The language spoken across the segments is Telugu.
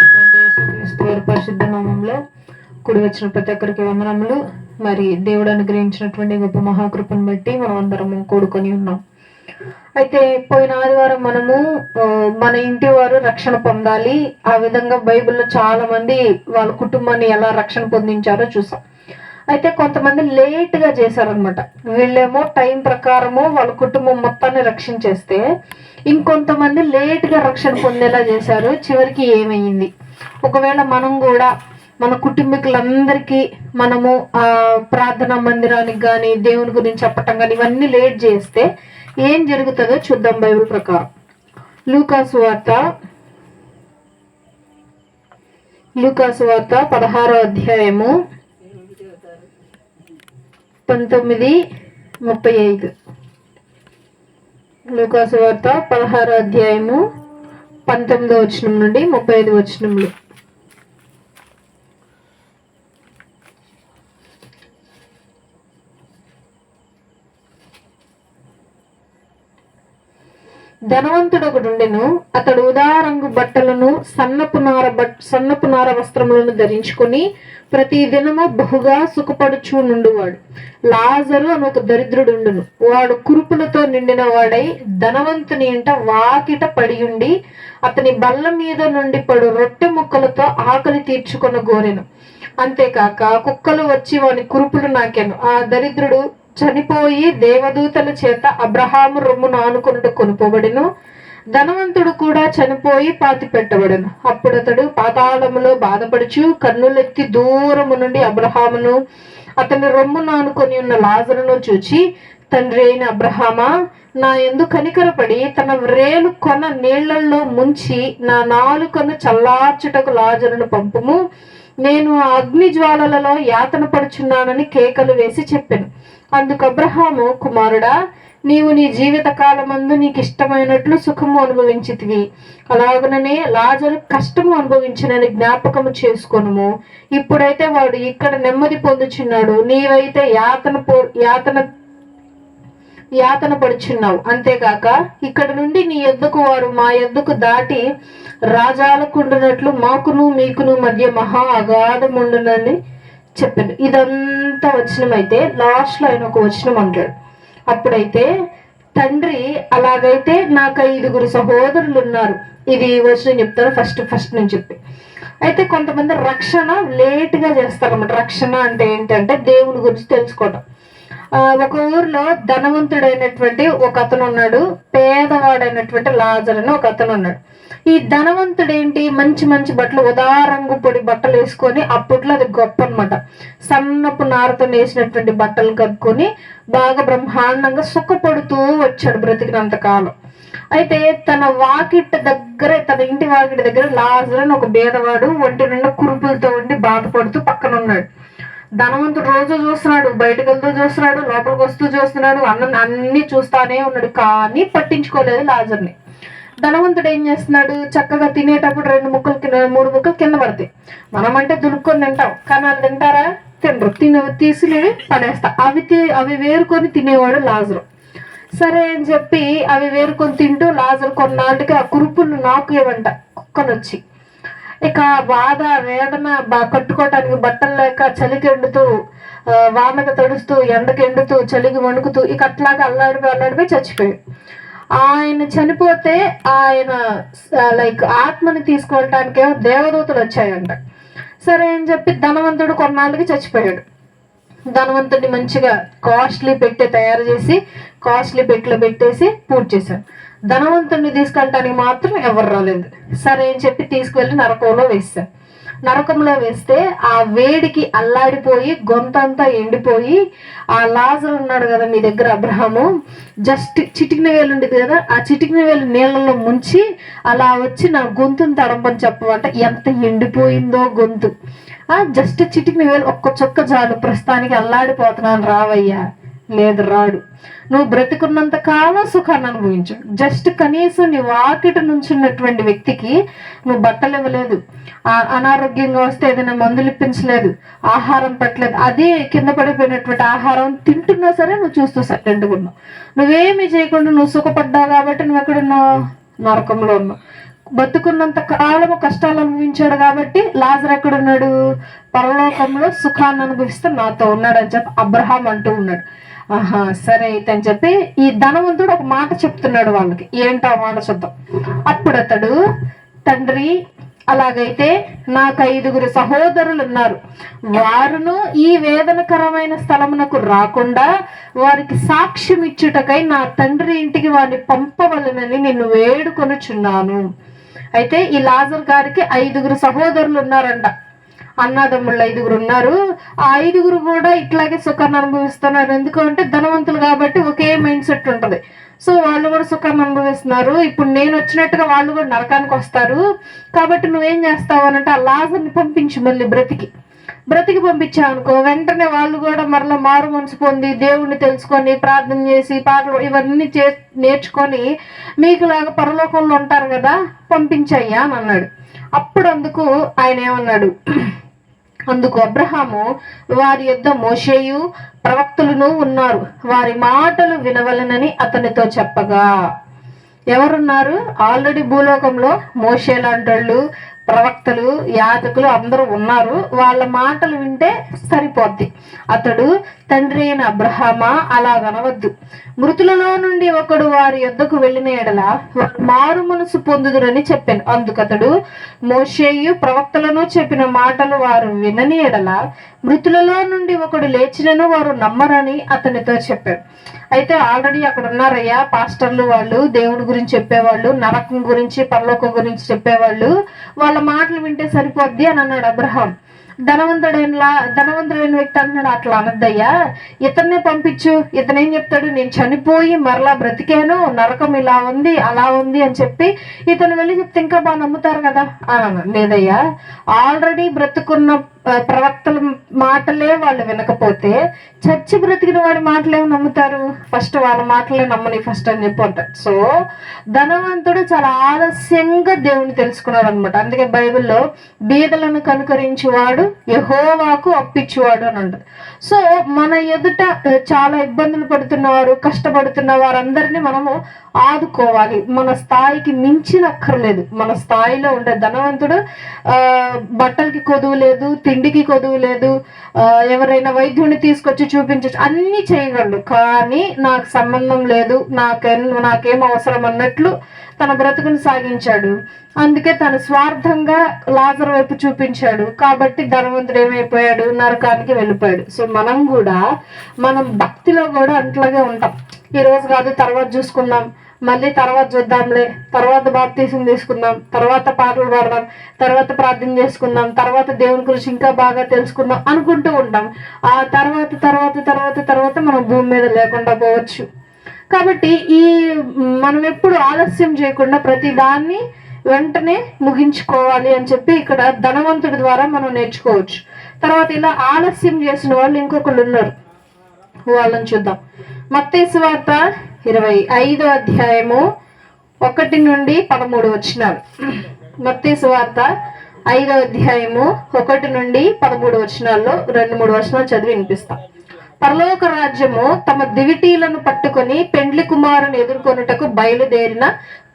క్రీస్తు వారి పరిశుద్ధ నామంలో కూడి వచ్చిన ప్రతి ఒక్కరికి వందనములు. మరి దేవుడు అనుగ్రహించినటువంటి గొప్ప మహాకృపను బట్టి మనం అందరము కూడుకొని ఉన్నాం. అయితే పోయిన ఆదివారం మనము ఆ, మన ఇంటి వారు రక్షణ పొందాలి. ఆ విధంగా బైబిల్లో చాలా మంది వాళ్ళ కుటుంబాన్ని ఎలా రక్షణ పొందించారో చూసాం. అయితే కొంతమంది లేట్గా చేశారనమాట వీళ్ళేమో టైం ప్రకారము వాళ్ళ కుటుంబం మొత్తాన్ని రక్షించేస్తే ఇంకొంతమంది లేట్గా రక్షణ పొందేలా చేశారు. చివరికి ఏమైంది? ఒకవేళ మనం కూడా మన కుటుంబీకులందరికీ మనము ప్రార్థనా మందిరానికి కానీ దేవుని గురించి చెప్పటం కానీ ఇవన్నీ లేట్ చేస్తే ఏం జరుగుతుందో చూద్దాం బైబిల్ ప్రకారం. లూకాసు వార్త లూకాసు వార్త పదహారో అధ్యాయము పంతొమ్మిది ముప్పై ఐదు. లూకాసు వార్త పదహారో అధ్యాయము పంతొమ్మిదో వచనం నుండి ముప్పై ఐదు వచనములు. ధనవంతుడు ఒకడుండెను అతడు ఉదారంగు బట్టలను సన్నపు నార బట్ సన్నపు నార వస్త్రములను ధరించుకొని ప్రతి దినము బహుగా సుఖపడుచు నుండువాడు. లాజరు అని ఒక దరిద్రుడుండును. వాడు కురుపులతో నిండిన వాడై ధనవంతుని ఇంట వాకిట పడియుండి అతని బల్ల మీద నుండి పడు రొట్టె ముక్కలతో ఆకలి తీర్చుకొన గోరెను అంతేకాక కుక్కలు వచ్చి వాని కురుపులు నాకాను. ఆ దరిద్రుడు చనిపోయి దేవదూతల చేత అబ్రహాము రొమ్ము ఆనుకొనుట కొనుకోబడిను ధనవంతుడు కూడా చనిపోయి పాతి పెట్టబడను. అప్పుడు అతడు పాతాళములో బాధపడుచు కన్నులెత్తి దూరము నుండి అబ్రహామును అతని రొమ్ము నానుకొని ఉన్న లాజరును చూచి తండ్రి అయిన అబ్రహామా నా ఎందు కనికరపడి తన వ్రేలు కొన నీళ్ళలో ముంచి నా నాలుకను చల్లార్చుటకు లాజరును పంపుము. నేను అగ్ని జ్వాలలలో యాతన పడుచున్నానని కేకలు వేసి చెప్పాను. అందుకు అబ్రహాము కుమారుడా నీవు నీ జీవిత కాలమందు నీకు ఇష్టమైనట్లు సుఖము అనుభవించితివి. అలాగననే లాజరు కష్టము అనుభవించినని జ్ఞాపకము చేసుకొనుము. ఇప్పుడైతే వాడు ఇక్కడ నెమ్మది పొందుచున్నాడు. నీవైతే యాతన పో యాతన యాతన పడుచున్నావు. అంతేగాక ఇక్కడ నుండి నీ ఎద్దుకు వారు మా ఎద్దుకు దాటి రాజాలకుండునట్లు మాకును మీకును మధ్య మహా అగాధం ఉండునని చెప్పాను ఇదంతా వచనం అయితే లాస్ట్లో ఆయన ఒక వచనం అంటాడు. అప్పుడైతే తండ్రి అలాగైతే నాకు ఐదుగురు సహోదరులు ఉన్నారు ఇది వచనం చెప్తారు ఫస్ట్ ఫస్ట్ నేను చెప్పి. అయితే కొంతమంది రక్షణ లేట్గా చేస్తారన్నమాట. రక్షణ అంటే ఏంటంటే దేవుని గురించి తెలుసుకోవడం ఒక ఊర్లో ధనవంతుడైనటువంటి ఒక అతను ఉన్నాడు పేదవాడైనటువంటి లాజర్ అని ఒక అతను ఉన్నాడు ఈ ధనవంతుడు ఏంటి మంచి మంచి బట్టలు ఉదారంగు పొడి బట్టలు వేసుకొని అప్పట్లో అది గొప్ప అనమాట సన్నపు నారతో వేసినటువంటి బట్టలు కట్టుకొని బాగా బ్రహ్మాండంగా సుఖపడుతూ వచ్చాడు బ్రతికినంత కాలం అయితే తన వాకిట్ దగ్గర తన ఇంటి వాకిట్ దగ్గర లాజర్ అని ఒక బేదవాడు ఒంటి నిండా కురుపులతో ఉండి బాధపడుతూ పక్కన ఉన్నాడు ధనవంతుడు రోజు చూస్తున్నాడు బయటకు వెళ్తూ చూస్తున్నాడు లోపలికి వస్తూ చూస్తున్నాడు అన్న అన్ని చూస్తానే ఉన్నాడు కానీ పట్టించుకోలేదు లాజర్ని. ధనవంతుడు ఏం చేస్తున్నాడు? చక్కగా తినేటప్పుడు రెండు ముక్కలు కింద మూడు ముక్కలు కింద పడతాయి. మనం అంటే దునుక్కొని తింటాం. కానీ వాళ్ళు తింటారా? తినరు. తిన తీసి పడేస్తా. అవి తి- అవి వేరుకొని తినేవాడు లాజరు. సరే అని చెప్పి అవి వేరుకొని తింటూ లాజర్ కొన్నాళ్ళకి ఆ కురుపులు నాకు ఏమంట కుక్కనొచ్చి. ఇక బాధ వేదన బా కట్టుకోవటానికి బట్టలు లేక చలికి ఎండుతూ వానకు తడుస్తూ ఎండకి ఎండుతూ చలికి వణుకుతూ ఇక అట్లాగా అల్లాడిపోయి అల్లాడిపోయి చచ్చిపోయాడు ఆయన చనిపోతే ఆయన లైక్ ఆత్మని తీసుకెళ్ళటానికేమో దేవదూతలు వచ్చాయంట. సరే అని చెప్పి ధనవంతుడు కొన్నాళ్ళకి చచ్చిపోయాడు. ధనవంతుడిని మంచిగా కాస్ట్లీ పెట్టె తయారు చేసి కాస్ట్లీ పెట్టిలో పెట్టేసి పూర్తి చేశాడు ధనవంతుడిని తీసుకెళ్ళటానికి మాత్రం ఎవరు రాలేదు. సరే అని చెప్పి తీసుకువెళ్ళి నరకంలో వేశారు నరకంలో వేస్తే ఆ వేడికి అల్లాడిపోయి గొంతంతా ఎండిపోయి ఆ లాజర్ ఉన్నాడు కదా మీ దగ్గర అబ్రహము జస్ట్ చిటికిన వేలు ఉండేది కదా ఆ చిటికిన వేలు నీళ్ళలో ముంచి అలా వచ్చి నా గొంతుని తడంపని చెప్పమంట. ఎంత ఎండిపోయిందో గొంతు. ఆ జస్ట్ చిటికిన వేలు ఒక్క చొక్క చాలు. ప్రస్తుతానికి అల్లాడిపోతున్నాను రావయ్యా. లేదు రాడు. నువ్వు బ్రతికున్నంత కాలం సుఖాన్ని అనుభవించు. జస్ట్ కనీసం నీ వాకిట నుంచున్నటువంటి వ్యక్తికి నువ్వు బట్టలు ఇవ్వలేదు. ఆ- అనారోగ్యంగా వస్తే ఏదైనా మందులు ఇప్పించలేదు. ఆహారం పెట్టలేదు. అదే కింద పడిపోయినటువంటి ఆహారం తింటున్నా సరే నువ్వు చూస్తూ సైలెంట్గా ఉన్నావు. నువ్వేమీ చేయకుండా నువ్వు సుఖపడ్డావు కాబట్టి నువ్వు ఎక్కడున్నావు నరకంలో ఉన్నావు. బతుకున్నంత కాలము కష్టాలు అనుభవించాడు కాబట్టి లాజర్ ఎక్కడ ఉన్నాడు పరలోకంలో సుఖాన్ని అనుభవిస్తూ నాతో ఉన్నాడు అని చెప్పి అబ్రహాం అంటూ ఉన్నాడు. ఆహా సరే అయితే అని చెప్పి ఈ ధనవంతుడు ఒక మాట చెప్తున్నాడు వాళ్ళకి. ఏంటో మాట చూద్దాం. అప్పుడు అతడు తండ్రి అలాగైతే నాకు ఐదుగురు సహోదరులు ఉన్నారు. వారును ఈ వేదనకరమైన స్థలమునకు రాకుండా వారికి సాక్ష్యం ఇచ్చుటకై నా తండ్రి ఇంటికి వారిని పంపవలనని నిన్ను వేడుకొనుచున్నాను. అయితే ఈ లాజర్ గారికి ఐదుగురు సహోదరులు ఉన్నారంట. అన్నదమ్ముళ్ళు ఐదుగురు ఉన్నారు. ఆ ఐదుగురు కూడా ఇట్లాగే సుఖాన్ని అనుభవిస్తున్నారు. ఎందుకు అంటే ధనవంతులు కాబట్టి ఒకే మైండ్ సెట్ ఉంటుంది. సో వాళ్ళు కూడా సుఖాన్ని అనుభవిస్తున్నారు. ఇప్పుడు నేను వచ్చినట్టుగా వాళ్ళు కూడా నరకానికి వస్తారు. కాబట్టి నువ్వేం చేస్తావు అని అంటే ఆ లాజర్ని పంపించు మళ్ళీ బ్రతికి. బ్రతికి పంపించావు అనుకో వెంటనే వాళ్ళు కూడా మరలా మారు మనసు పొంది దేవుణ్ణి తెలుసుకొని ప్రార్థన చేసి పాటలు ఇవన్నీ చే నేర్చుకొని మీకు లాగా పరలోకంలో ఉంటారు కదా పంపించయ్యా అని అన్నాడు. అప్పుడు అందుకు ఆయన ఏమన్నాడు? అందుకు అబ్రహాము వారి యొద్ద మోషేయు ప్రవక్తలను ఉన్నారు. వారి మాటలు వినవలనని అతనితో చెప్పగా. ఎవరున్నారు? ఆల్రెడీ భూలోకంలో మోషే లాంటి ప్రవక్తలు యాజకులు అందరూ ఉన్నారు. వాళ్ళ మాటలు వింటే సరిపోద్ది. అతడు తండ్రి అయిన అబ్రహామా? అలా అనవద్దు మృతులలో నుండి ఒకడు వారి యొద్దకు వెళ్ళిన ఎడల మారు మనసు పొందుదురని చెప్పాను. అందుకతడు మోషేయు ప్రవక్తలను చెప్పిన మాటలు వారు వినని ఎడల మృతులలో నుండి ఒకడు లేచినను వారు నమ్మరని అతనితో చెప్పాడు అయితే ఆల్రెడీ అక్కడ ఉన్నారయ్యా. పాస్టర్లు వాళ్ళు దేవుడి గురించి చెప్పేవాళ్ళు నరకం గురించి పరలోకం గురించి చెప్పేవాళ్ళు. వాళ్ళ మాటలు వింటే సరిపోద్ది అని అన్నాడు అబ్రహాం. ధనవంతుడైనలా ధనవంతుడైన వ్యక్తి అంటున్నాడు అట్లా అనద్దయ్యా. ఇతన్నే పంపించు. ఇతనేం చెప్తాడు? నేను చనిపోయి మరలా బ్రతికాను. నరకం ఇలా ఉంది అలా ఉంది అని చెప్పి ఇతను వెళ్ళి చెప్తే ఇంకా బాగా నమ్ముతారు కదా? లేదయ్యా. ఆల్రెడీ బ్రతుకున్న ప్రవక్తల మాటలే వాళ్ళు వినకపోతే చచ్చి బ్రతికిన వాడి మాటలేమి నమ్ముతారు? ఫస్ట్ వాళ్ళ మాటలే నమ్మని ఫస్ట్ అని చెప్పి అంటారు. సో ధనవంతుడు చాలా ఆలస్యంగా దేవుని తెలుసుకున్నాడు అనమాట అందుకే బైబిల్లో బీదలను కనుకరించేవాడు యహోవాకు అప్పించేవాడు అని అంటారు సో మన ఎదుట చాలా ఇబ్బందులు పడుతున్నవారు కష్టపడుతున్న వారందరినీ మనము ఆదుకోవాలి. మన స్థాయికి మించినక్కర్లేదు. మన స్థాయిలో ఉండే ధనవంతుడు బట్టలకి కొదువు లేదు తిండికి కొదువు లేదు ఎవరైనా వైద్యుడిని తీసుకొచ్చి చూపించచ్చు అన్ని చేయగలడు. కానీ నాకు సంబంధం లేదు నాకేం నాకేం అవసరం అన్నట్లు తన బ్రతుకుని సాగించాడు. అందుకే తను స్వార్థంగా లాజర్ వైపు చూపించాడు. కాబట్టి ధనవంతుడు ఏమైపోయాడు? నరకానికి వెళ్ళిపోయాడు. సో మనం కూడా మనం భక్తిలో కూడా అట్లాగే ఉంటాం. ఈ రోజు కాదు తర్వాత చూసుకుందాం. మళ్ళీ తర్వాత చూద్దాంలే. తర్వాత బాప్తీసం తీసుకుందాం. తర్వాత పాటలు పాడదాం. తర్వాత ప్రార్థన చేసుకుందాం. తర్వాత దేవుని గురించి ఇంకా బాగా తెలుసుకుందాం అనుకుంటూ ఉంటాం. ఆ తర్వాత తర్వాత తర్వాత తర్వాత మనం భూమి మీద లేకుండా పోవచ్చు. కాబట్టి ఈ మనం ఎప్పుడు ఆలస్యం చేయకుండా ప్రతి దాన్ని వెంటనే ముగించుకోవాలి అని చెప్పి ఇక్కడ ధనవంతుడి ద్వారా మనం నేర్చుకోవచ్చు. తర్వాత ఇలా ఆలస్యం చేసిన వాళ్ళు ఇంకొకళ్ళు ఉన్నారు. వాళ్ళని చూద్దాం. మత్తేసు వార్త ఇరవై ఐదో అధ్యాయము ఒకటి నుండి పదమూడు వచ్చినారు మత్తేసు వార్త ఐదో అధ్యాయము ఒకటి నుండి పదమూడు వచనాల్లో రెండు మూడు వచనాలు చదివి వినిపిస్తాం. పరలోక రాజ్యము తమ దివిటీలను పట్టుకొని పెండ్లి కుమారుని ఎదుర్కొనుటకు బయలుదేరిన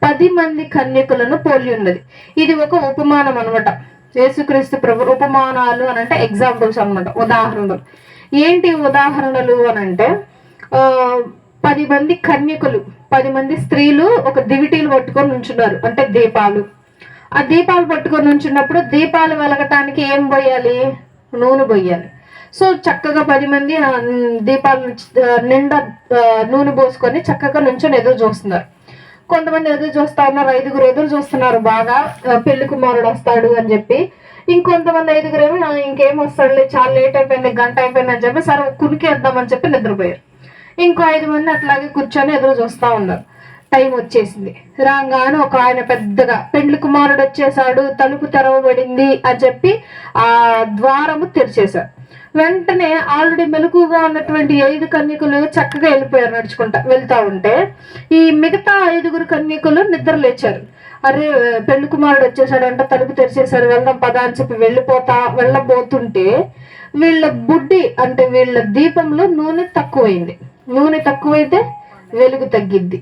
పది మంది కన్యకులను పోలి ఉన్నది. ఇది ఒక ఉపమానం అనమాట యేసుక్రీస్తు ప్రభు ఉపమానాలు అని అంటే ఎగ్జాంపుల్స్ అనమాట ఉదాహరణలు. ఏంటి ఉదాహరణలు అని అంటే పది మంది కన్యకులు పది మంది స్త్రీలు ఒక దివిటీలు పట్టుకొని ఉంచున్నారు అంటే దీపాలు. ఆ దీపాలు పట్టుకొని ఉంచున్నప్పుడు దీపాలు వెలగటానికి ఏం పోయాలి? నూనె పోయాలి. సో చక్కగా పది మంది దీపాలు నిండా నూనె పోసుకొని చక్కగా నుంచొని ఎదురు చూస్తున్నారు. కొంతమంది ఎదురు చూస్తా ఉన్నారు ఐదుగురు ఎదురు చూస్తున్నారు బాగా. పెళ్ళి కుమారుడు వస్తాడు అని చెప్పి. ఇంకొంతమంది ఐదుగురు ఏమో ఇంకేం వస్తాడులే చాలా లేట్ అయిపోయింది గంట అయిపోయింది అని చెప్పి సరే కునికేద్దామని చెప్పి నిద్రపోయారు. ఇంకో ఐదు మంది అట్లాగే కూర్చొని ఎదురు చూస్తా ఉన్నారు. టైం వచ్చేసింది. రాగానే ఒక ఆయన పెద్దగా పెండ్లి కుమారుడు వచ్చేసాడు తలుపు తెరవబడింది అని చెప్పి ఆ ద్వారము తెరిచేశారు. వెంటనే ఆల్రెడీ మెలకుగా ఉన్నటువంటి ఐదు కన్యకులు చక్కగా వెళ్ళిపోయారు నడుచుకుంటా వెళ్తా ఉంటే. ఈ మిగతా ఐదుగురు కన్యకులు నిద్ర లేచారు. అరే పెళ్ళి కుమారుడు వచ్చేసాడంట తలుపు తెరిచేశారు వెళ్దాం పదా అని చెప్పి వెళ్ళిపోతా వెళ్ళబోతుంటే వీళ్ళ బుడ్డి అంటే వీళ్ళ దీపంలో నూనె తక్కువైంది. నూనె తక్కువైతే వెలుగు తగ్గిద్ది.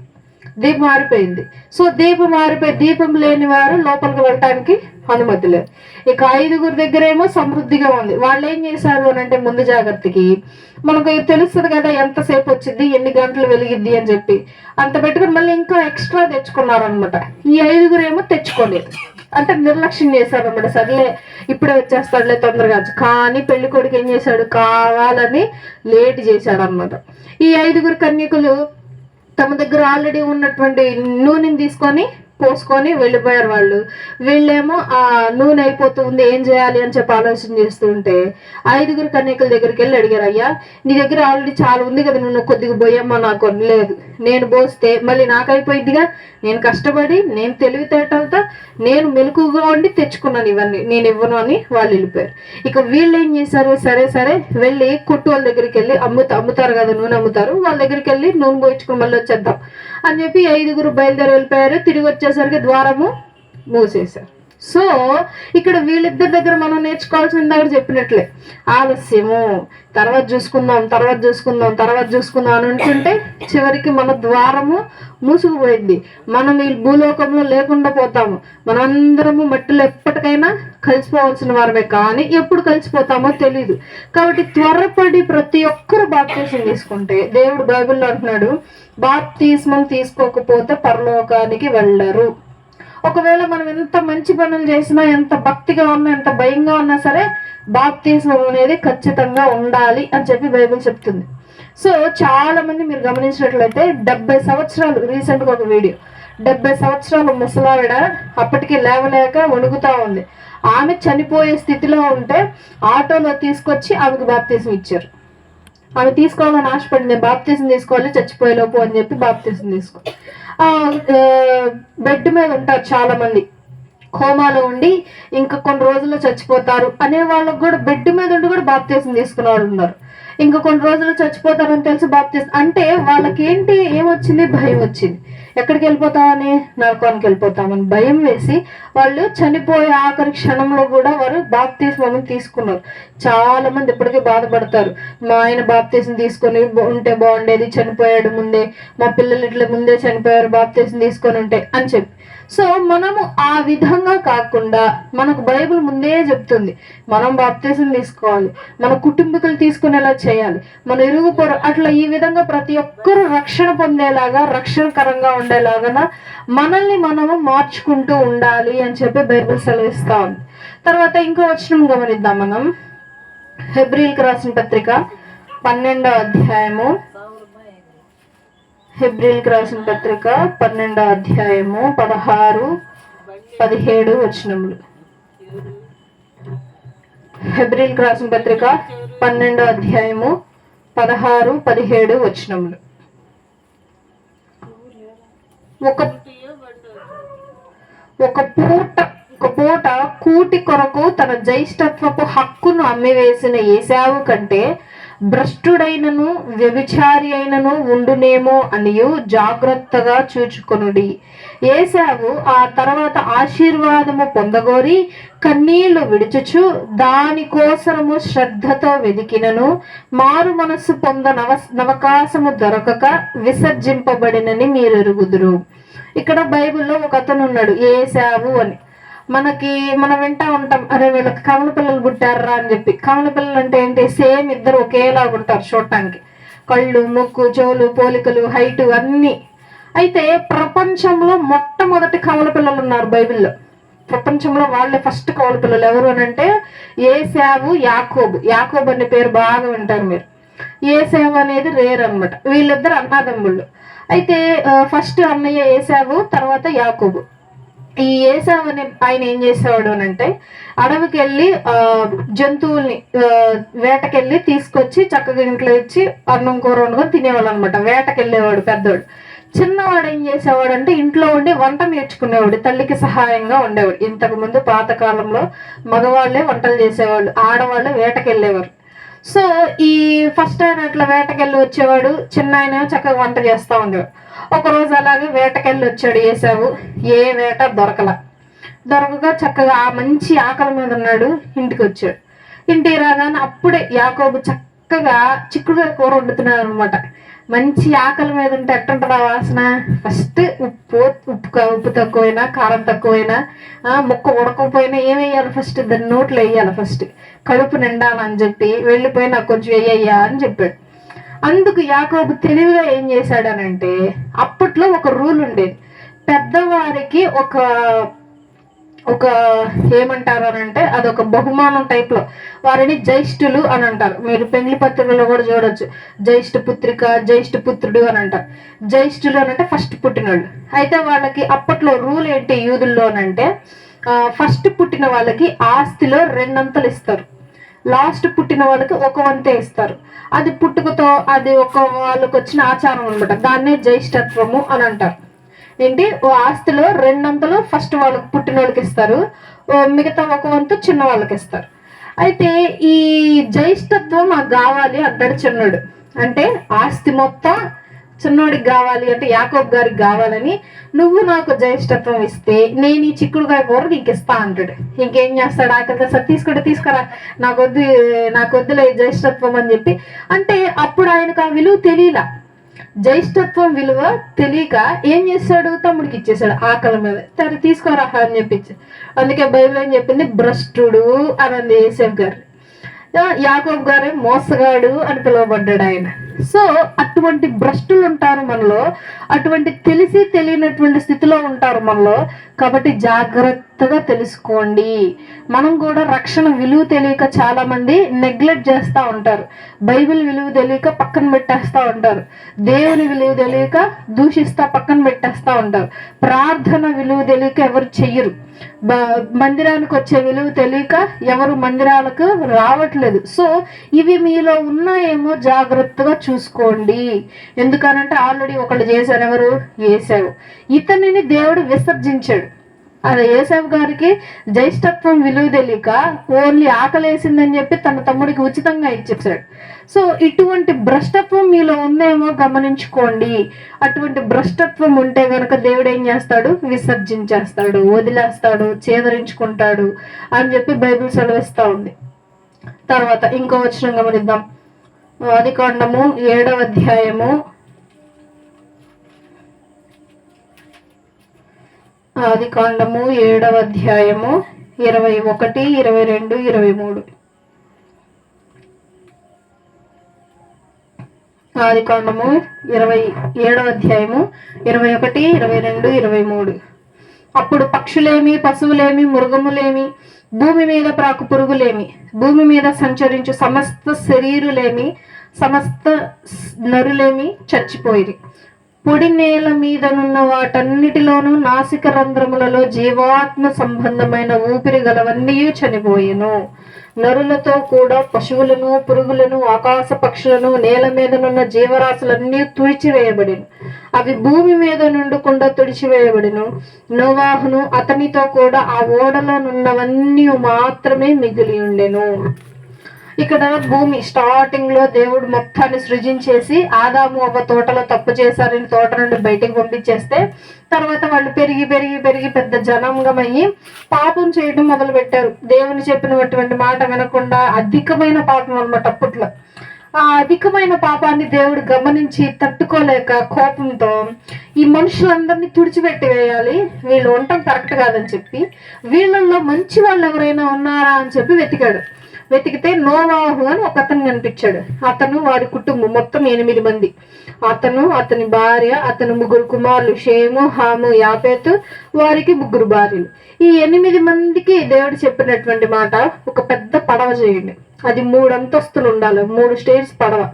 దీపం ఆరిపోయింది. సో దీపం ఆరిపోయి దీపం లేని వారు లోపలికి వెళ్ళటానికి అనుమతి లేదు. ఇక ఐదుగురు దగ్గర ఏమో సమృద్ధిగా ఉంది. వాళ్ళు ఏం చేశారు అని అంటే ముందు జాగ్రత్తకి మనకు తెలుస్తుంది కదా ఎంతసేపు వచ్చింది ఎన్ని గంటలు వెలిగిద్ది అని చెప్పి అంత పెట్టుకుని మళ్ళీ ఇంకా ఎక్స్ట్రా తెచ్చుకున్నారు అనమాట ఈ ఐదుగురు ఏమో తెచ్చుకోలేదు అంటే నిర్లక్ష్యం చేశారు అనమాట సర్లే ఇప్పుడే వచ్చేస్తాడులే తొందరగా కానీ పెళ్ళి కొడుకు ఏం చేశాడు? కావాలని లేట్ చేశాడు అనమాట ఈ ఐదుగురు కన్యకులు తమ దగ్గర ఆల్రెడీ ఉన్నటువంటి నూనెని తీసుకొని పోసుకొని వెళ్ళిపోయారు వాళ్ళు. వీళ్ళేమో ఆ నూనె అయిపోతుంది ఏం చేయాలి? అని చెప్పి ఆలోచన చేస్తుంటే ఐదుగురు కన్యకల దగ్గరికి వెళ్ళి అడిగారు అయ్యా నీ దగ్గర ఆల్రెడీ చాలా ఉంది కదా నువ్వు కొద్దిగా పోయమ్మా నాకు లేదు. నేను పోస్తే మళ్ళీ నాకు అయిపోయిందిగా నేను కష్టపడి నేను తెలివితేటలతో నేను మెలకుగా ఉండి తెచ్చుకున్నాను ఇవన్నీ. నేను ఇవ్వను అని వాళ్ళు వెళ్ళిపోయారు. ఇక వీళ్ళు ఏం చేశారు? సరే సరే వెళ్ళి కొట్టు వాళ్ళ దగ్గరికి వెళ్ళి అమ్ముతా అమ్ముతారు కదా నూనె అమ్ముతారు. వాళ్ళ దగ్గరికి వెళ్ళి నూనె పోయించుకుని మళ్ళీ వచ్చేద్దాం. అని చెప్పి ఐదుగురు బయలుదేరి వెళ్ళిపోయారు తిరిగి వచ్చేసరికి ద్వారము మూసేశారు. సో ఇక్కడ వీళ్ళిద్దరి దగ్గర మనం నేర్చుకోవాల్సింది దగ్గర చెప్పినట్లే. ఆలస్యము. తర్వాత చూసుకుందాం తర్వాత చూసుకుందాం తర్వాత చూసుకుందాం అని అనుకుంటే చివరికి మన ద్వారము మూసుకుపోయింది. మనం ఈ భూలోకంలో లేకుండా పోతాము. మనందరము మట్టిలో ఎప్పటికైనా కలిసిపోవాల్సిన వారమే కానీ ఎప్పుడు కలిసిపోతామో తెలియదు కాబట్టి త్వరపడి ప్రతి ఒక్కరు బాప్తీసం తీసుకుంటే దేవుడు బైబిల్లో అంటున్నాడు బాప్తీస్మం తీసుకోకపోతే పరలోకానికి వెళ్ళరు. ఒకవేళ మనం ఎంత మంచి పనులు చేసినా ఎంత భక్తిగా ఉన్నా ఎంత భయంగా ఉన్నా సరే బాప్తీసం అనేది ఖచ్చితంగా ఉండాలి అని చెప్పి బైబిల్ చెప్తుంది. సో చాలా మంది మీరు గమనించినట్లయితే డెబ్బై సంవత్సరాలు రీసెంట్గా ఒక వీడియో. డెబ్బై సంవత్సరాలు ముసలావిడ అప్పటికి లేవలేక వణుకుతా ఉంది. ఆమె చనిపోయే స్థితిలో ఉంటే ఆటోలో తీసుకొచ్చి ఆమెకు బాప్తీసం ఇచ్చారు. ఆమె తీసుకోవాలని ఆశపడింది బాప్తీసం తీసుకోవాలి చచ్చిపోయేలోపు అని చెప్పి బాప్తీసం తీసుకో ఆ బెడ్ మీద ఉంటారు చాలా మంది కోమాలో ఉండి ఇంకా కొన్ని రోజుల్లో చచ్చిపోతారు అనే వాళ్ళకు కూడా బెడ్ మీద ఉండి కూడా బాప్తీసం తీసుకునే వాళ్ళు ఉన్నారు. ఇంకా కొన్ని రోజులు చచ్చిపోతారని తెలిసి బాప్తీస్. అంటే వాళ్ళకి ఏంటి ఏమొచ్చింది? భయం వచ్చింది. ఎక్కడికి వెళ్ళిపోతామని? నరకానికి వెళ్ళిపోతామని భయం వేసి వాళ్ళు చనిపోయే ఆఖరి క్షణంలో కూడా వారు బాప్తీసం తీసుకున్నారు. చాలా మంది ఇప్పటికీ బాధపడతారు. మా ఆయన బాప్తీసం తీసుకొని ఉంటే బాగుండేది చనిపోయాడు ముందే. మా పిల్లలు ఇట్లా ముందే చనిపోయారు బాప్తీసం తీసుకొని ఉంటే అని చెప్పి. సో మనము ఆ విధంగా కాకుండా మనకు బైబిల్ ముందే చెప్తుంది. మనం బాప్తీసం తీసుకోవాలి. మన కుటుంబీకులు తీసుకునేలా చేయాలి. మన ఇరుగు పొర అట్లా ఈ విధంగా ప్రతి ఒక్కరూ రక్షణ పొందేలాగా రక్షణకరంగా ఉండేలాగా మనల్ని మనము మార్చుకుంటూ ఉండాలి అని చెప్పి బైబిల్ సెలవిస్తా ఉంది. తర్వాత ఇంకో వచనం గమనిద్దాం మనం. హెబ్రిల్కి రాసిన పత్రిక పన్నెండో అధ్యాయము హెబ్రిల్కి రాసిన పత్రిక పన్నెండో అధ్యాయము పదహారు పదిహేడు వచనములు. హెబ్రిల్కి రాసిన పత్రిక పన్నెండో అధ్యాయము పదహారు పదిహేడు వచనములు. ఒక ఒక పూట ఒక పూట కూటి కొరకు తన జ్యేష్ఠత్వపు హక్కును అమ్మివేసిన ఏసావు కంటే భ్రష్టుడైనను వ్యభిచారి అయినను ఉండునేమో అనియు జాగ్రత్తగా చూచుకొనుడి. ఏసావు ఆ తర్వాత ఆశీర్వాదము పొందగోరి కన్నీళ్ళు విడుచుచు దానికోసము శ్రద్ధతో వెదికినను. మారు మనస్సు పొంద నవ నవకాశము దొరకక విసర్జింపబడినని మీరు ఎరుగుదురు ఇక్కడ బైబిల్లో ఒక అతను ఉన్నాడు ఏసావు అని. మనకి మనం వింటా ఉంటాం అరే వీళ్ళకి కమల పిల్లలు పుట్టారా అని చెప్పి. కమల పిల్లలు అంటే ఏంటి? సేమ్ ఇద్దరు ఒకేలా ఉంటారు చూడటానికి. కళ్ళు ముక్కు చెవులు పోలికలు హైట్ అన్నీ. అయితే ప్రపంచంలో మొట్టమొదటి కమల పిల్లలు ఉన్నారు బైబిల్లో. ప్రపంచంలో వాళ్ళే ఫస్ట్ కమల పిల్లలు. ఎవరు అని అంటే ఏసావు యాకోబు. యాకోబు అనే పేరు బాగా వింటారు మీరు. ఏసావు అనేది రేర్ అన్నమాట. వీళ్ళిద్దరు అన్నాదమ్ముళ్ళు. అయితే ఫస్ట్ అన్నయ్య ఏసావు తర్వాత యాకోబు. ఈ ఏసావు అనే ఆయన ఏం చేసేవాడు అని అంటే అడవికి వెళ్ళి జంతువుల్ని వేటకెళ్ళి తీసుకొచ్చి చక్కగా ఇంట్లో ఇచ్చి అన్నం కూర వండుకొని తినేవాళ్ళు అనమాట వేటకెళ్ళేవాడు పెద్దవాడు చిన్నవాడు ఏం చేసేవాడు అంటే ఇంట్లో ఉండి వంట నేర్చుకునేవాడు తల్లికి సహాయంగా ఉండేవాడు. ఇంతకు ముందు పాతకాలంలో మగవాళ్ళే వంటలు చేసేవాళ్ళు ఆడవాళ్ళు వేటకెళ్ళేవారు. సో ఈ ఫస్ట్ ఆయన అట్లా వేటకెళ్ళి వచ్చేవాడు చిన్న ఆయన చక్కగా వంట చేస్తూ ఉండేవాడు. ఒకరోజు అలాగే వేటకెళ్ళి వచ్చాడు ఏసావు ఏ వేట దొరకల. దొరకగా చక్కగా ఆ మంచి ఆకలి మీద ఉన్నాడు ఇంటికి వచ్చాడు. ఇంటికి రాగానే అప్పుడే యాకోబు చక్కగా చిక్కుడుగా కూర వండుతున్నాడు అనమాట మంచి ఆకలి మీద ఉంటే ఎట్టుంటుందా వాసన? ఫస్ట్ ఉప్పు ఉప్పు ఉప్పు తక్కువైనా కారం తక్కువైనా ఆ, ముక్క ఉడకపోయినా ఏం వేయాలి ఫస్ట్? దాన్ని నోట్లో వేయాలి ఫస్ట్. కడుపు నిండాలని చెప్పి వెళ్ళిపోయి నాకు కొంచెం వేయ్యా అని చెప్పాడు. అందుకు యాకోబు తెలివిగా ఏం చేశాడనంటే అప్పట్లో ఒక రూల్ ఉండేది పెద్దవారికి ఒక ఒక ఏమంటారు అని అంటే అదొక బహుమానం టైప్లో. వారిని జ్యేష్ఠులు అని అంటారు మీరు పెండ్లి పత్రికలో కూడా చూడొచ్చు. జ్యేష్ఠ పుత్రిక జ్యేష్ఠ పుత్రుడు అని అంటారు జ్యేష్ఠులు అని అంటే ఫస్ట్ పుట్టినోళ్ళు. అయితే వాళ్ళకి అప్పట్లో రూల్ ఏంటి యూదుల్లో అంటే ఫస్ట్ పుట్టిన వాళ్ళకి ఆస్తిలో రెండంతలు ఇస్తారు. లాస్ట్ పుట్టిన వాళ్ళకి ఒక వంతే ఇస్తారు. అది పుట్టుకతో అది ఒక వాళ్ళకి వచ్చిన ఆచారం అనమాట దాన్నే జ్యేష్ఠత్వము అని అంటారు. ఏంటి? ఓ ఆస్తిలో రెండంతలు ఫస్ట్ వాళ్ళకి పుట్టిన వాళ్ళకి ఇస్తారు. ఓ మిగతా ఒక వంతు చిన్న వాళ్ళకి ఇస్తారు. అయితే ఈ జ్యేష్ఠత్వం నాకు కావాలి అంటాడు చిన్నడు. అంటే ఆస్తి మొత్తం చిన్నోడికి కావాలి అంటే యాకోబ్ గారికి కావాలని నువ్వు నాకు జ్యేష్ఠత్వం ఇస్తే నేను ఈ చిక్కుడుకాయ కూర నీకు ఇస్తా అంటాడు. ఇంకేం చేస్తాడు? ఆకలితో సార్ తీసుకుంటే తీసుకురా. నాకు వద్దు నాకు వద్దులే జ్యేష్ఠత్వం అని చెప్పి. అంటే అప్పుడు ఆయనకు ఆ విలువ తెలియలా. జ్యేష్ఠత్వం విలువ తెలియక ఏం చేశాడు? తమ్ముడికి ఇచ్చేసాడు ఆకలి మీద. సరే తీసుకోరా అని చెప్పించి అందుకే బైబిల్ ఏం చెప్పింది? భ్రష్టుడు అని అంది ఏసేఫ్ గారు. యాకోబ్ గారే మోసగాడు అని పిలువబడ్డాడు ఆయన. సో అటువంటి భ్రష్టులు ఉంటారు మనలో అటువంటి తెలిసి తెలియనటువంటి స్థితిలో ఉంటారు మనలో. కాబట్టి జాగ్రత్తగా తెలుసుకోండి. మనం కూడా రక్షణ విలువ తెలియక చాలామంది నెగ్లెక్ట్ చేస్తూ ఉంటారు. బైబిల్ విలువ తెలియక పక్కన పెట్టేస్తూ ఉంటారు. దేవుని విలువ తెలియక దూషిస్తా పక్కన పెట్టేస్తూ ఉంటారు. ప్రార్థన విలువ తెలియక ఎవరు చెయ్యరు. బ- మందిరానికి వచ్చే విలువ తెలియక ఎవరు మందిరాలకు రావట్లేదు. సో ఇవి మీలో ఉన్నాయేమో జాగ్రత్తగా చూసుకోండి. ఎందుకనంటే ఆల్రెడీ ఒకళ్ళు చేశారు ఎవరు? వేసావు ఇతనిని దేవుడు విసర్జించాడు. అది ఏసావు గారికి జ్యేష్ఠత్వం విలువ తెలియక ఓన్లీ ఆకలేసిందని చెప్పి తన తమ్ముడికి ఉచితంగా ఇచ్చేసాడు సో ఇటువంటి భ్రష్టత్వం మీలో ఉందేమో గమనించుకోండి. అటువంటి భ్రష్టత్వం ఉంటే గనక దేవుడు ఏం చేస్తాడు? విసర్జించేస్తాడు వదిలేస్తాడు చేదరించుకుంటాడు అని చెప్పి బైబిల్ సెలవిస్తా ఉంది. తర్వాత ఇంకో వచ్చిన గమనిద్దాం. ఆది కాండము ఏడవ అధ్యాయము ఆది కాండము ఏడవ అధ్యాయము ఇరవై ఒకటి ఇరవై రెండు ఇరవై మూడు. ఆది కాండము ఇరవై ఏడవ అధ్యాయము ఇరవై ఒకటి ఇరవై రెండు ఇరవై మూడు. అప్పుడు పక్షులేమి పశువులేమి మృగములేమి భూమి మీద ప్రాకు పురుగులేమి భూమి మీద సంచరించు సమస్త శరీరులేమి సమస్త నరులేమి చచ్చిపోయి పొడి నేల మీదనున్న వాటన్నిటిలోనూ నాసిక రంధ్రములలో జీవాత్మ సంబంధమైన ఊపిరి గలవన్నీ చనిపోయెను. నరులతో కూడా పశువులను పురుగులను ఆకాశ పక్షులను నేల మీదనున్న జీవరాశులన్నీ తుడిచివేయబడిను. అవి భూమి మీద నుండకుండా తుడిచివేయబడిను. నోవాహును అతనితో కూడా ఆ ఓడలో నున్నవన్నీ మాత్రమే మిగిలి ఉండెను. ఇక్కడ భూమి స్టార్టింగ్లో దేవుడు మొత్తాన్ని సృజించేసి ఆదాము ఒక తోటలో తప్పు చేశారని తోట నుండి బయటకు పంపించేస్తే తర్వాత వాళ్ళు పెరిగి పెరిగి పెరిగి పెద్ద జనాంగమయ్యి పాపం చేయడం మొదలు పెట్టారు దేవుని చెప్పినటువంటి మాట వినకుండా అధికమైన పాపం అనమాట అప్పట్లో. ఆ అధికమైన పాపాన్ని దేవుడు గమనించి తట్టుకోలేక కోపంతో ఈ మనుషులందరినీ తుడిచిపెట్టి వేయాలి వీళ్ళు ఉండటం కరెక్ట్ కాదని చెప్పి వీళ్ళల్లో మంచి వాళ్ళు ఎవరైనా ఉన్నారా అని చెప్పి వెతికాడు. వెతికితే నోవాహు అని ఒక అతను కనిపించాడు. అతను వారి కుటుంబం మొత్తం ఎనిమిది మంది. అతను అతని భార్య అతని ముగ్గురు కుమారులు షేము హాము యాపేతు వారికి ముగ్గురు భార్యలు. ఈ ఎనిమిది మందికి దేవుడు చెప్పినటువంటి మాట ఒక పెద్ద పడవ చేయండి. అది మూడు అంతస్తులు ఉండాలి. మూడు స్టేజ్ పడవ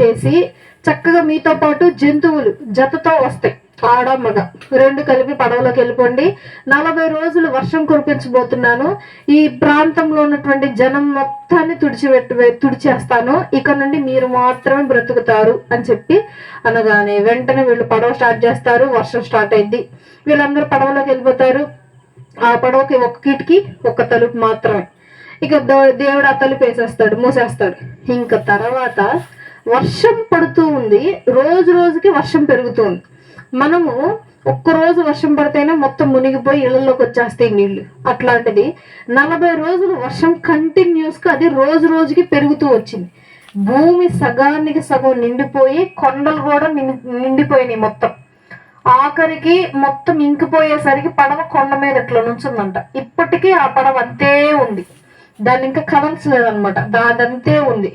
చేసి చక్కగా మీతో పాటు జంతువులు జతతో వస్తాయి. ఆడ మగ రెండు కలిపి పడవలోకి వెళ్ళిపోండి. నలభై రోజులు వర్షం కురిపించబోతున్నాను. ఈ ప్రాంతంలో ఉన్నటువంటి జనం మొత్తాన్ని తుడిచిపెట్టు తుడిచేస్తాను. ఇక్కడ నుండి మీరు మాత్రమే బ్రతుకుతారు అని చెప్పి అనగానే వెంటనే వీళ్ళు పడవ స్టార్ట్ చేస్తారు. వర్షం స్టార్ట్ అయింది. వీళ్ళందరూ పడవలోకి వెళ్ళిపోతారు. ఆ పడవకి ఒక కిటికీ ఒక తలుపు మాత్రమే. ఇక దేవుడు ఆ తలుపు వేసేస్తాడు మూసేస్తాడు. ఇంకా తర్వాత వర్షం పడుతూ ఉంది. రోజు రోజుకి వర్షం పెరుగుతూ ఉంది. మనము ఒక్క రోజు వర్షం పడితేనే మొత్తం మునిగిపోయి ఇళ్ళలోకి వచ్చేస్తాయి నీళ్ళు. అట్లాంటిది నలభై రోజులు వర్షం కంటిన్యూస్గా అది రోజు రోజుకి పెరుగుతూ వచ్చింది. భూమి సగానికి సగం నిండిపోయి కొండలు కూడా నిండిపోయినాయి మొత్తం. ఆఖరికి మొత్తం ఇంకిపోయేసరికి పడవ కొండ మీద ఇట్లా నుంచుందంట. ఇప్పటికీ ఆ పడవ అంతే ఉంది. దాన్ని ఇంకా కదల్చలేదన్నమాట. దాదంతే ఉంది.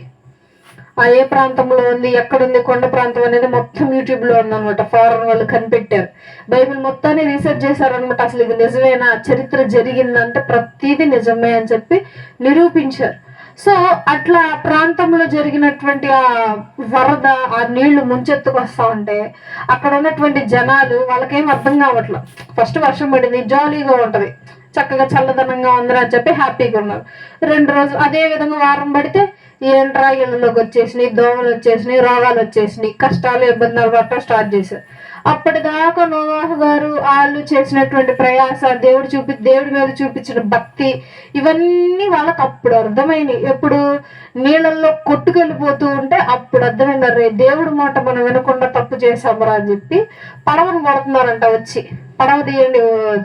ఏ ప్రాంతంలో ఉంది ఎక్కడుంది కొండ ప్రాంతం అనేది మొత్తం యూట్యూబ్లో ఉందనమాట ఫారెన్ వాళ్ళు కనిపెట్టారు. బైబిల్ మొత్తాన్ని రీసెర్చ్ చేశారనమాట అసలు ఇది నిజమేనా? చరిత్ర జరిగిందంటే ప్రతిదీ నిజమే అని చెప్పి నిరూపించారు. సో అట్లా ప్రాంతంలో జరిగినటువంటి ఆ వరద ఆ నీళ్ళు ముంచెత్తుకు వస్తా ఉంటే అక్కడ ఉన్నటువంటి జనాలు వాళ్ళకేం అర్థం కావట్లేదు ఫస్ట్ వర్షం పడింది జాలీగా ఉంటది. చక్కగా చల్లదనంగా ఉందని చెప్పి హ్యాపీగా ఉన్నారు. రెండు రోజులు అదే విధంగా వారం పడితే ఏంట్రా ఇళ్ళలోకి వచ్చేసినాయి దోమలు వచ్చేసినాయి రోగాలు వచ్చేసినాయి కష్టాలు ఇబ్బందులు పట్టడం స్టార్ట్ చేశారు. అప్పటిదాకా నోవాహ గారు వాళ్ళు చేసినటువంటి ప్రయాస దేవుడు చూపి దేవుడి మీద చూపించిన భక్తి ఇవన్నీ వాళ్ళకి అప్పుడు అర్థమైనవి ఎప్పుడు నీళ్ళల్లో కొట్టుకెళ్ళిపోతూ ఉంటే అప్పుడు అర్థమైంది రే దేవుడి మాట మనం వినకుండా తప్పు చేసామరా అని చెప్పి పడవను కొడుతున్నారంట వచ్చి. పడవ తీయండి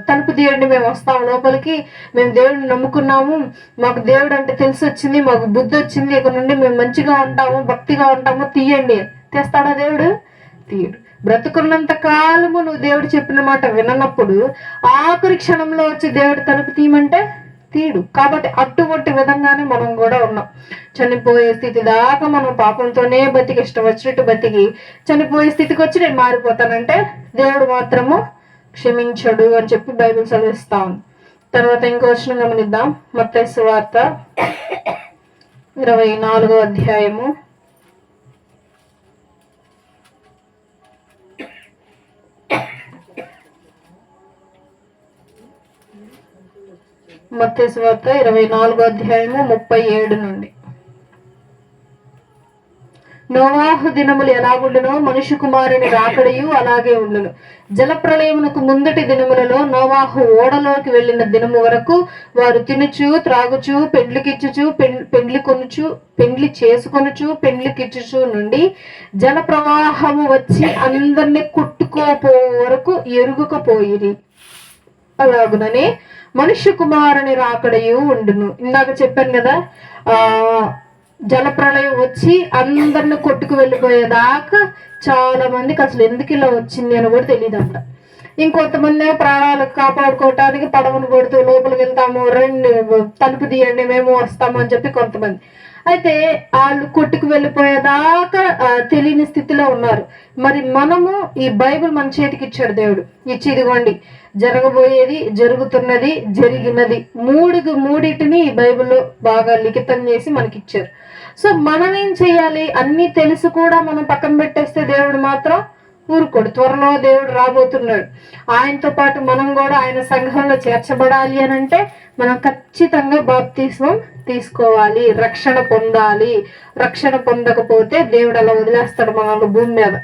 తలుపు తీయండి మేము వస్తాం లోపలికి మేము దేవుడిని నమ్ముకున్నాము మాకు దేవుడు అంటే తెలిసి వచ్చింది మాకు బుద్ధి వచ్చింది ఇక నుండి మేము మంచిగా ఉంటాము భక్తిగా ఉంటాము తీయండి. తెస్తాడా దేవుడు? తీయడు. బ్రతుకున్నంత కాలము నువ్వు దేవుడు చెప్పిన మాట విననప్పుడు ఆఖరి క్షణంలో వచ్చి దేవుడు తలుపు తీయమంటే తీడు. కాబట్టి అటువంటి విధంగానే మనం కూడా ఉన్నాం. చనిపోయే స్థితి దాకా మనం పాపంతోనే బతికి ఇష్టం వచ్చినట్టు బతికి చనిపోయే స్థితికి వచ్చి నేను మారిపోతానంటే దేవుడు మాత్రము క్షమించడు అని చెప్పి బైబిల్ చదివిస్తాం తర్వాత ఇంకో వచ్చిన గమనిద్దాం. మత్తయి వార్త ఇరవై నాలుగో అధ్యాయము. మత్తయి ఇరవై నాలుగో అధ్యాయము ముప్పై ఏడు నుండి. నోవాహు దినములు ఎలాగుండునో మనిషి కుమారుని రాకడయు అలాగే ఉండును. జలప్రలయమునకు ముందటి దినములలో నోవాహు ఓడలోకి వెళ్ళిన దినము వరకు వారు తినుచు త్రాగుచు పెండ్లికిచ్చుచు పెండ్ పెండ్లి కొనుచు పెండ్లి చేసుకొనుచు పెండ్లికిచ్చుచు నుండి జల ప్రవాహము వచ్చి అందరిని కుట్టుకోపో వరకు ఎరుగుకపోయిరి అలాగుననే మనుష్య కుమారుని రాకడయు ఉండును. ఇందాక చెప్పాను కదా ఆ జలప్రళయం వచ్చి అందరిని కొట్టుకు వెళ్ళిపోయేదాకా చాలా మందికి అసలు ఎందుకు ఇలా వచ్చింది అని కూడా తెలియదంట ఇంకొంతమంది ప్రాణాలు కాపాడుకోవటానికి పడవను కొడుతూ లోపలికి వెళ్తాము రెండు తలుపు తీయండి మేము వస్తాము అని చెప్పి కొంతమంది. అయితే వాళ్ళు కొట్టుకు వెళ్ళిపోయేదాకా తెలియని స్థితిలో ఉన్నారు. మరి మనము ఈ బైబిల్ మన చేతికి ఇచ్చాడు దేవుడు. ఇచ్చి ఇదిగోండి జరగబోయేది జరుగుతున్నది జరిగినది. మూడు మూడిటిని ఈ బైబిల్లో బాగా లిఖితం చేసి మనకి ఇచ్చారు సో మనం ఏం చేయాలి? అన్ని తెలిసి కూడా మనం పక్కన పెట్టేస్తే దేవుడు మాత్రం ఊరుకోడు త్వరలో దేవుడు రాబోతున్నాడు. ఆయనతో పాటు మనం కూడా ఆయన సంఘంలో చేర్చబడాలి అని అంటే మనం ఖచ్చితంగా బాప్తిస్మం తీసుకోవాలి. రక్షణ పొందాలి. రక్షణ పొందకపోతే దేవుడు అలా వదిలేస్తాడు మనల్ని భూమి మీద.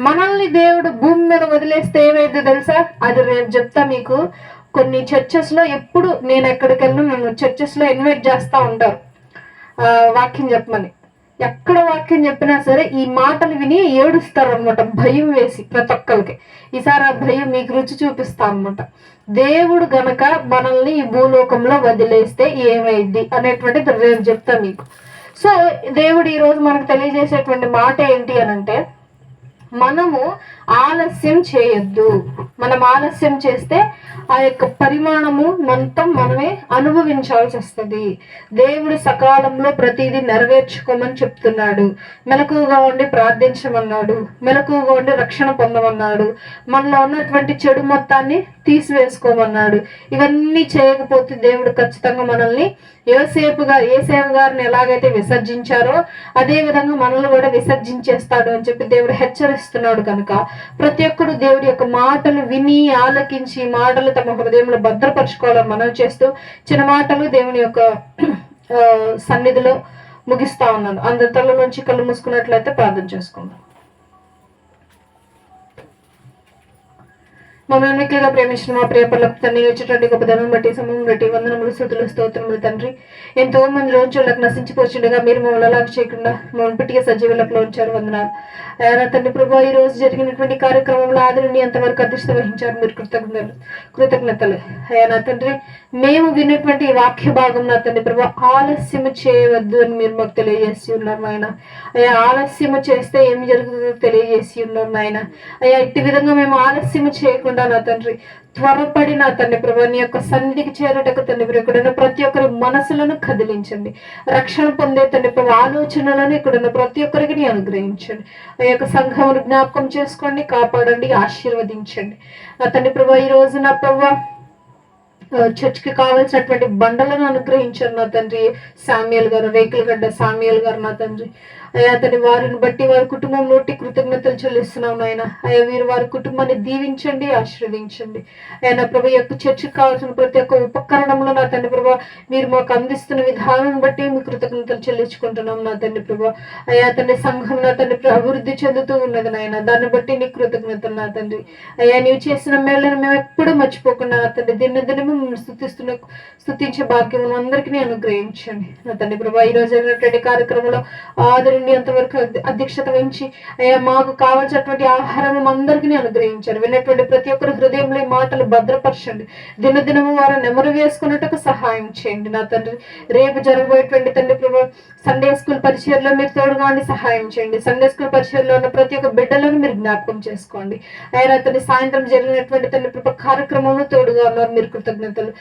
మనల్ని దేవుడు భూమి మీద వదిలేస్తే ఏమైందో తెలుసా? అది రేపు చెప్తా మీకు. కొన్ని చర్చెస్లో ఎప్పుడు నేను ఎక్కడికి వెళ్ళినా నన్ను చర్చెస్లో ఇన్వైట్ చేస్తా ఉంటారు. వాక్యం చెప్పమని. ఎక్కడ వాక్యం చెప్పినా సరే ఈ మాటలు విని ఏడుస్తారు అనమాట భయం వేసి ప్రతి ఒక్కరికి. ఈసారి ఆ భయం మీకు రుచి చూపిస్తా అనమాట దేవుడు గనక మనల్ని ఈ భూలోకంలో వదిలేస్తే ఏమైంది అనేటువంటిది రేపు చెప్తా మీకు. సో దేవుడు ఈరోజు మనకు తెలియజేసేటువంటి మాట ఏంటి అని అంటే మనము ఆలస్యం చేయొద్దు. మనం ఆలస్యం చేస్తే ఆ యొక్క పరిమాణము మొత్తం మనమే అనుభవించాల్సి వస్తుంది. దేవుడు సకాలంలో ప్రతిదీ నెరవేర్చుకోమని చెప్తున్నాడు. మెలకుగా ఉండి ప్రార్థించమన్నాడు. మెలకుగా ఉండి రక్షణ పొందమన్నాడు. మనలో ఉన్నటువంటి చెడు మొత్తాన్ని తీసివేసుకోమన్నాడు. ఇవన్నీ చేయకపోతే దేవుడు ఖచ్చితంగా మనల్ని యోసేపుగా ఏసేపు గారిని ఎలాగైతే విసర్జించారో అదే విధంగా మనల్ని కూడా విసర్జించేస్తాడు అని చెప్పి దేవుడు హెచ్చరిస్తున్నాడు కనుక. ప్రతి ఒక్కరు దేవుడి యొక్క మాటలు విని ఆలకించి మాటలు తమ హృదయంలో భద్రపరచుకోవాలని మనం చేస్తూ చిన్న మాటలు దేవుని యొక్క ఆ, సన్నిధిలో ముగిస్తా ఉన్నాను. అందరి తల నుంచి కళ్ళు మూసుకున్నట్లయితే ప్రార్థన చేసుకుందాం. మమ్మల్ని మిక్కిలిగా ప్రేమించిన మా ప్రియపర్లకు తండ్రి వచ్చేటటువంటి గొప్పదనం బట్టి సమయం బట్టి వందనములు శృతులు స్తోత్రములు తండ్రి. ఎంతో మంది రోజులకు నశించిపోచుండగా మీరు మమ్మల్ని అలాగ చేయకుండా మమ్మల్ని పెట్టిగా సజీవులకు ఉంచారు వందనాలు. అయ్యా తండ్రి ప్రభు ఈ రోజు జరిగినటువంటి కార్యక్రమంలో ఆదరణి ఎంతవరకు అదృష్ట వహించారు మీరు కృతజ్ఞతలు కృతజ్ఞతలు. అయ్యా నా తండ్రి మేము విన్నటువంటి వాక్య భాగం నా తండ్రి ప్రభా ఆలస్యం చేయవద్దు అని మీరు మాకు తెలియజేసి ఉన్నారు ఆయన అయ్యా ఆలస్యం చేస్తే ఏమి జరుగుతుందో తెలియజేసి ఉన్నారు ఆయన అయ్యా ఇట్టి విధంగా మేము ఆలస్యం చేయకుండా నా తండ్రి. త్వరపడి నా తండ్రి ప్రభా నీ యొక్క సన్నిధికి చేరటకు తండ్రి ప్రభు ఇక్కడున్న ప్రతి ఒక్కరి మనసులను కదిలించండి. రక్షణ పొందే తండ్రి ప్రభు ఆలోచనలను ఇక్కడున్న ప్రతి ఒక్కరికి నీ అనుగ్రహించండి. ఆ యొక్క సంఘమును జ్ఞాపకం చేసుకోండి కాపాడండి ఆశీర్వదించండి. నా తండ్రి ప్రభా ఈ రోజు నా ప్రభా చర్చ్కి కావాల్సినటువంటి బండలను అనుగ్రహించారు నా తండ్రి. సామ్యుల్ గారు రేకులగడ్డ సామ్యుల్ గారు నా తండ్రి. అయ్యా అతని వారిని బట్టి వారి కుటుంబం నోటి కృతజ్ఞతలు చెల్లిస్తున్నాం నాయన. అయ్యా మీరు వారి కుటుంబాన్ని దీవించండి ఆశీర్వదించండి. అయ్యా నా ప్రభు యొక్క చర్చకు కావాల్సిన ప్రతి ఒక్క ఉపకరణంలో నా తండ్రి ప్రభా మీరు మాకు అందిస్తున్న విధానం బట్టి మీ కృతజ్ఞతలు చెల్లించుకుంటున్నాం నా తండ్రి ప్రభా. అయ్యా అతని సంఘం నా తండ్రి అభివృద్ధి చెందుతూ ఉన్నది నాయన. దాన్ని బట్టి నీ కృతజ్ఞతలు నా తండ్రి. అయ్యా నీవు చేసిన మేళ్ళను మేము ఎప్పుడూ మర్చిపోకుండా నా తండ్రి దిన దినము స్థుతిస్తున్న స్థుతించే భాగ్యం అందరికీ అనుగ్రహించండి. నా తండ్రి ప్రభా ఈ రోజు అయినటువంటి కార్యక్రమంలో ఆదరణ అంతవరకు అధ్యక్షత వహించి అయ్యా మాకు కావాల్సినటువంటి ఆహారం అందరికీ అనుగ్రహించారు. విన్నటువంటి ప్రతి ఒక్కరి హృదయంలో ఈ మాటలు భద్రపరచండి. దినదినము వారు నెమరు వేసుకున్నట్టుకు సహాయం చేయండి. నా తండ్రి రేపు జరగబోయేటువంటి తండ్రి ప్రభా సండే స్కూల్ పరిచయలో మీరు తోడుగా ఉండి సహాయం చేయండి. సండే స్కూల్ పరిచయలో ఉన్న ప్రతి ఒక్క బిడ్డలను మీరు జ్ఞాపకం చేసుకోండి. ఆయన తండ్రి సాయంత్రం జరిగినటువంటి తండ్రి ప్రభా కార్యక్రమంలో తోడుగా ఉన్నారు. మీరు కృతజ్ఞతలు.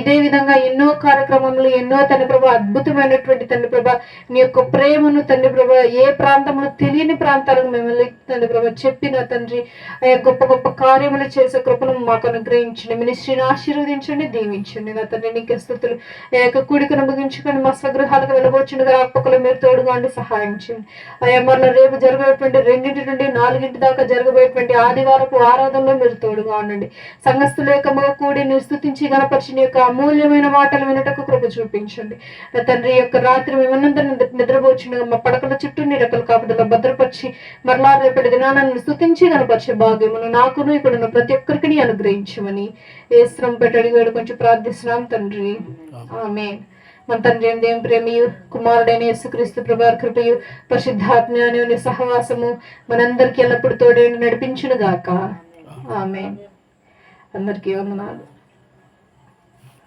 ఇదే విధంగా ఎన్నో కార్యక్రమంలో ఎన్నో తండ్రి ప్రభా అద్భుతమైనటువంటి తండ్రి ప్రభా నీ యొక్క ప్రేమను తండ్రి ప్రభా ఏ ప్రాంతంలో తెలియని ప్రాంతాలకు మిమ్మల్ని తండ్రి ప్రభా. చెప్పిన తండ్రి అయ్యా గొప్ప గొప్ప కార్యములు చేసే కృపను మాకు అనుగ్రహించండి. మినిస్ట్రీని ఆశీర్వదించండి దీవించండి. నా తండ్రి నీకు స్థుతులు. ఆ యొక్క కూడికను ముగించుకొని మా స్వగృహాలకు వెళ్ళబోచుండగా అప్పకులు మీరు తోడుగా ఉండి సహాయం చేయండి. అయ్యా మరలా రేపు జరగబోయేటువంటి రెండింటి నుండి నాలుగింటి దాకా జరగబోయేటువంటి ఆదివారపు ఆరాధనలో మీరు తోడుగా ఉండండి. సంఘస్థుల యొక్క కూడి మీరు స్థుతించి గణపరిచిన యొక్క అమూల్యమైన మాటలు వినటకు కృప చూపించండి. నా తండ్రి యొక్క రాత్రి మేమన్నంతా నిద్రపోచుండగా మా పడకలు చుట్టూ నీ రెక్కల కాపుదల భద్రపరిచి మరలా రేపటి దినాన్ని స్థుతించి కనపరిచే భాగ్యమును నాకును ఇక్కడ ఉన్న ప్రతి ఒక్కరికి అనుగ్రహించమని. ఏ శ్రమ పెట్టడి వేడు కొంచెం ప్రార్థిస్తున్నాం తండ్రి. ఆమె మన తండ్రి దేవుని ప్రేమియు కుమారుడైన యేసుక్రీస్తు ప్రభావ కృపయు పరిశుద్ధాత్మ్యాన్ని సహవాసము మనందరికి ఎల్లప్పుడు తోడేండి నడిపించును గాక ఆమె అందరికీ వందనాలు.